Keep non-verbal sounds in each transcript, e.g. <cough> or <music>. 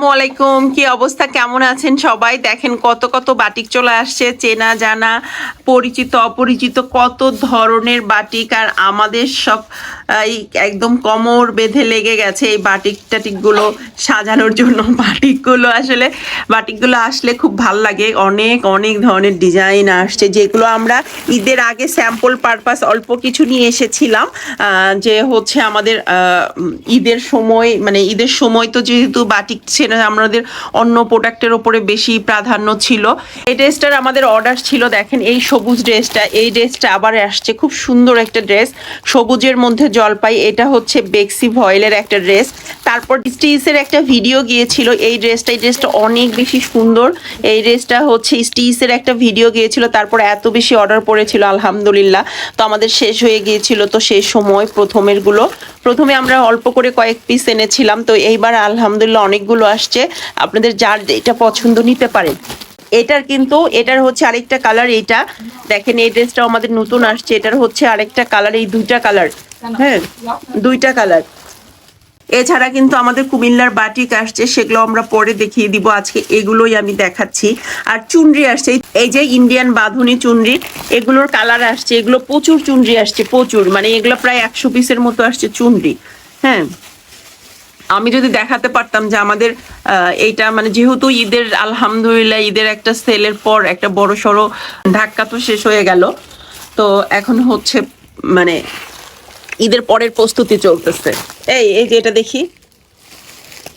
আসসালামু আলাইকুম। কি অবস্থা? কেমন আছেন সবাই? দেখেন কত কত বাটিক চলে আসছে। চেনা, জানা, পরিচিত, অপরিচিত, কত ধরনের বাটিক আর আমাদের সব এই একদম কমর বেঁধে লেগে গেছে এই বাটিক টাটিকগুলো সাজানোর জন্য। <laughs> বাটিকগুলো আসলে বাটিকগুলো আসলে খুব ভালো লাগে। অনেক অনেক ধরনের ডিজাইন আসছে, যেগুলো আমরা ঈদের আগে স্যাম্পল পারপাস অল্প কিছু নিয়ে এসেছিলাম। যে হচ্ছে আমাদের ঈদের সময় মানে ঈদের সময় তো যেহেতু বাটিক ছিল আমাদের অন্য প্রোডাক্টের ওপরে বেশি প্রাধান্য ছিল। এই ড্রেসটার আমাদের অর্ডার ছিল, দেখেন এই সবুজ ড্রেসটা, এই ড্রেসটা আবার আসছে। খুব সুন্দর একটা ড্রেস, সবুজের মধ্যে জলপাই, এটা হচ্ছে বেক্সি ভয়েলের একটা ড্রেস। তারপর স্টিচের একটা ভিডিও গিয়েছিল, এই ড্রেসটা এই ড্রেসটা অনেক বেশি সুন্দর। এই ড্রেসটা হচ্ছে স্টিচের একটা ভিডিও গিয়েছিল, তারপর এত বেশি অর্ডার পড়েছিল, আলহামদুলিল্লাহ। তো আমাদের শেষ হয়ে গিয়েছিল, তো সেই সময় প্রথমেরগুলো প্রথমে আমরা অল্প করে কয়েক পিস এনেছিলাম, তো এইবার আলহামদুলিল্লাহ অনেকগুলো আসছে। আপনাদের যার যেটা পছন্দ নিতে পারেন। এটার কিন্তু, এটার হচ্ছে আরেকটা কালার এইটা। দেখেন, এই ড্রেসটাও আমাদের নতুন আসছে। এটার হচ্ছে আরেকটা কালার এই দুইটা কালার হ্যাঁ দুইটা কালার এছাড়া কিন্তু আমাদের কুমিল্লার বাটিক আসছে, সেগুলো আমরা পরে দেখিয়ে দিব। আজকে এগুলোই আমি দেখাচ্ছি। আর চুনরি আসছে, এই যে ইন্ডিয়ান বাঁধুনি চুনরি, এগুলোর কালার আসছে, এগুলো প্রচুর চুনরি আসছে, প্রচুর। মানে এগুলো প্রায় একশো পিসের মতো আসছে চুনরি। হ্যাঁ। আমি যদি দেখাতে পারতাম যে আমাদের এইটা মানে যেহেতু ঈদের, আলহামদুলিল্লাহ ঈদের একটা সেলের পর একটা বড় সড়ো ধাক্কা তো শেষ হয়ে গেল। তো এখন হচ্ছে মানে ঈদের পরের প্রস্তুতি চলতেছে। এই এই যে এটা দেখি।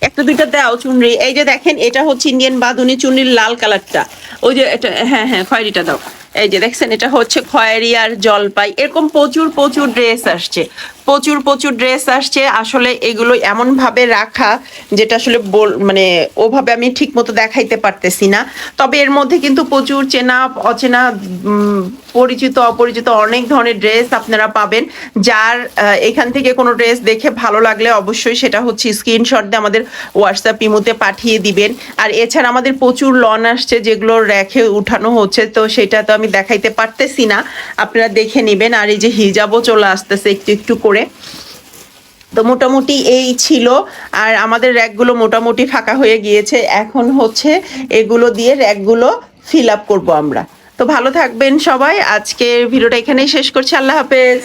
একটা দুইটা দাও চুনরি। এই যে দেখেন, এটা হচ্ছে ইন্ডিয়ান বাঁধুনি চুনরির লাল কালারটা। ওই যে এটা হ্যাঁ হ্যাঁ খয়েরিটা দাও। এই যে দেখছেন, এটা হচ্ছে খয়েরি আর জলপাই। এরকম প্রচুর প্রচুর ড্রেস আসছে। প্রচুর প্রচুর ড্রেস আসছে। আসলে এগুলো এমন ভাবে রাখা যেটা আসলে বল- মানে ওভাবে আমি ঠিক মতো দেখাইতে পারতেছি না। তবে এর মধ্যে কিন্তু প্রচুর চেনা, অচেনা পরিচিত, অপরিচিত অনেক ধরনের ড্রেস আপনারা পাবেন। যার এখান থেকে কোনো ড্রেস দেখে ভালো লাগলে অবশ্যই সেটা হচ্ছে স্ক্রিনশট দিয়ে আমাদের হোয়াটসঅ্যাপ ইমোতে পাঠিয়ে দিবেন। আর এছাড়া আমাদের প্রচুর লন আসছে যেগুলো রেখে উঠানো হচ্ছে, তো সেটা তো আমি দেখাইতে পারতেছি না। আপনারা দেখে নেবেন। আর এই যে হিজাবও চলে আসতেছে, একটু একটু করে। তো মোটামুটি এই ছিল। আর আমাদের র্যাকগুলো মোটামুটি ফাঁকা হয়ে গিয়েছে। এখন হচ্ছে এগুলো দিয়ে র্যাকগুলো ফিল আপ করব আমরা। তো ভালো থাকবেন সবাই। আজকের ভিডিওটা এখানেই শেষ করছি। আল্লাহ হাফেজ।